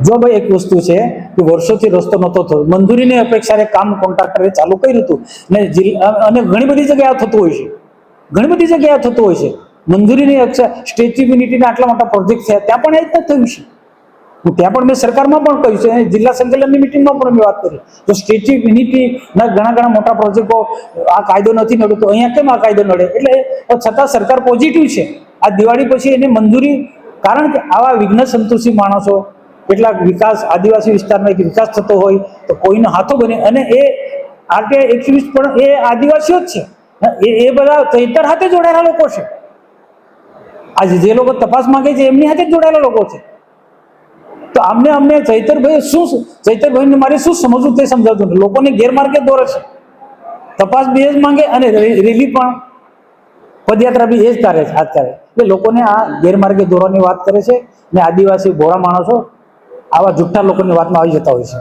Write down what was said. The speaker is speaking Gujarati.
જો ભાઈ એક વસ્તુ છે કે વર્ષોથી રસ્તો નહોતો થયો, મંજૂરીની અપેક્ષાએ કામ કોન્ટ્રાક્ટરે ચાલુ કર્યું હતું ને જિલ્લા અને ઘણી બધી જગ્યાએ થતું હોય છે. ઘણી બધી જગ્યાએ થતું હોય છે. મંજૂરીની અપેક્ષા સ્ટેચ્યુ યુનિટીના આટલા મોટા પ્રોજેક્ટ થયા, ત્યાં પણ એ જ થયું છે. ત્યાં પણ મેં સરકારમાં પણ કહ્યું છે જિલ્લા સંકલનની મિટિંગમાં પણ મેં વાત કરી. તો સ્ટેચ્યુ યુનિટીના ઘણા ઘણા મોટા પ્રોજેક્ટો આ કાયદો નથી નડ્યો તો અહીંયા કેમ આ કાયદો નડે? એટલે છતાં સરકાર પોઝિટિવ છે. આ દિવાળી પછી એને મંજૂરી કારણ કે આવા વિઘ્ન સંતોષી માણસો કેટલાક વિકાસ આદિવાસી વિસ્તારમાં એક વિકાસ થતો હોય તો કોઈનો હાથો બને. અને એ આરટીઆઈ એક્ટિવિસ્ટ પણ એ આદિવાસીઓ જ છે. એ એ બધા ચૈતર હાથે જોડાયેલા લોકો છે. આજે જે લોકો તપાસ માંગે છે, એમની હાથે જ જોડાયેલા લોકો છે. તો અમને અમને ચૈતરભાઈ શું ચૈતરભાઈને મારે શું સમજવું તે સમજાવતું નથી લોકોને ગેરમાર્ગે દોરે છે. તપાસ બી જ માંગે અને રેલી પણ પદયાત્રા બી એ જ કરે છે હાથ કરે. એટલે લોકોને આ ગેરમાર્ગે દોરવાની વાત કરે છે. ને આદિવાસી ભોળા માણસો આવા જુઠ્ઠા લોકોની વાતમાં આવી જતા હોય છે.